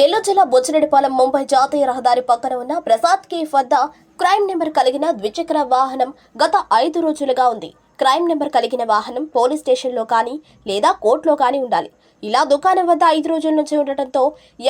నెల్లూరు జిల్లా బొచ్చిరెడ్డిపాలెం ముంబై జాతీయ రహదారి పక్కన ఉన్న ప్రసాద్ కేఫ్ వద్ద క్రైమ్ నెంబర్ కలిగిన ద్విచక్ర వాహనం గత ఐదు రోజులుగా ఉంది. క్రైమ్ నెంబర్ కలిగిన వాహనం పోలీస్ స్టేషన్లో కానీ లేదా కోర్టులో కానీ ఉండాలి. ఇలా దుకాణం వద్ద ఐదు రోజుల నుంచి ఉండటంతో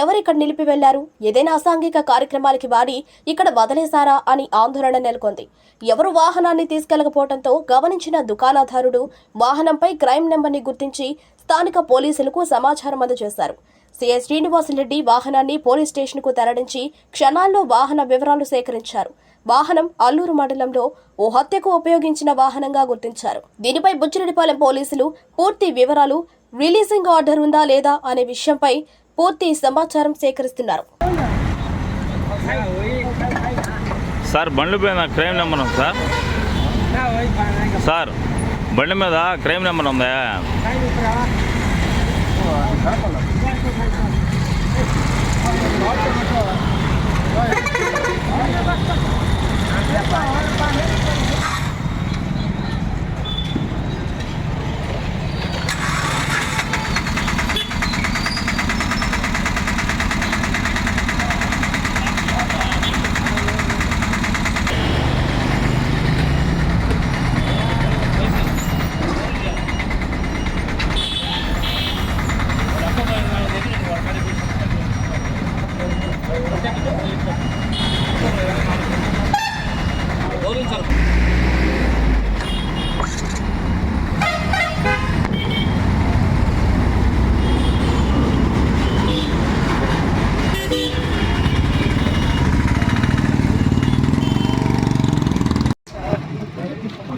ఎవరిక్కడ నిలిపి వెళ్ళారు ఏదైనా అసాంఘిక కార్యక్రమాలకి వాడి ఇక్కడ వదిలేశారా అని ఆందోళన నెలకొంది. ఎవరు వాహనాన్ని తీసుకెళ్ళకపోవడంతో గమనించిన దుకాణదారుడు వాహనంపై క్రైమ్ నెంబర్ని గుర్తించి స్థానిక పోలీసులకు సమాచారం అందజేశారు. సీఐ శ్రీనివాసరెడ్డి వాహనాన్ని పోలీస్ స్టేషన్కు తరలించి క్షణాల్లో వాహన వివరాలు సేకరించారు. వాహనం అల్లూరు మండలంలో ఓ హత్యకు ఉపయోగించిన వాహనంగా గుర్తించారు. దీనిపై బుచ్చిరెడ్డిపాలెం పోలీసులు పూర్తి వివరాలు రిలీజింగ్ ఆర్డర్ ఉందా లేదా అనే విషయంపై పూర్తి సమాచారం సేకరిస్తున్నారు. సార్ బండి మీద క్రైమ్ నెంబర్ ఉంది సార్? సార్ బండి మీద క్రైమ్ నెంబర్ ఉందా?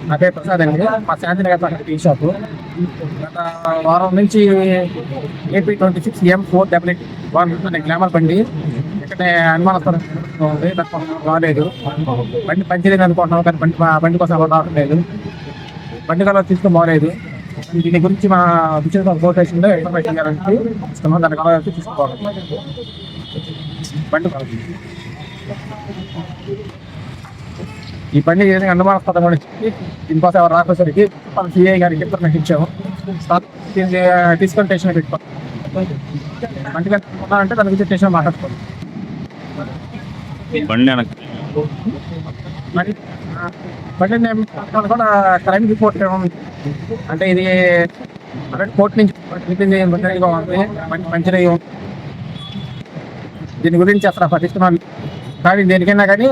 నా పేరు ప్రసాద్ అండి. మా శాంతినగర్ పక్కన టీ షాప్. గత వారం నుంచి AP twenty six M four W one అనే గ్లామర్ బండి ఇక్కడే అనుమానస్పదం ఉంది. రాలేదు. బండి పంచలేదు అనుకుంటున్నాం కానీ బండి బండి కోసం ఎవరు రావడం బండి కలర్ తీసుకుని బాగలేదు దీని గురించి మా విజయనగరం పోలీస్ స్టేషన్లో ఇన్ఫర్మేషన్ ఇవ్వాలని ఇస్తున్నాం దాని కలర్ వచ్చి తీసుకోవాలి. బండి ఈ బండి ఏదైనా అని చెప్పి దీనికోసం ఎవరు రాకపోసరికి మన సిఐ గారికి ఇన్ఫర్మేషన్ ఇచ్చాము. దీన్ని తీసుకొని స్టేషన్ పెట్టుకోవాలి. అంటే దాని గురించి స్టేషన్ మాట్లాడుకోవాలి. బండి వెనక్కి మరి బండి కూడా క్రైమ్ రిపోర్ట్ అంటే ఇది కోర్టు నుంచి చెప్పింది ఉంది పంచర్ అయ్యి దీని గురించి అసలు పట్టిస్తున్నాను కానీ దేనికైనా కానీ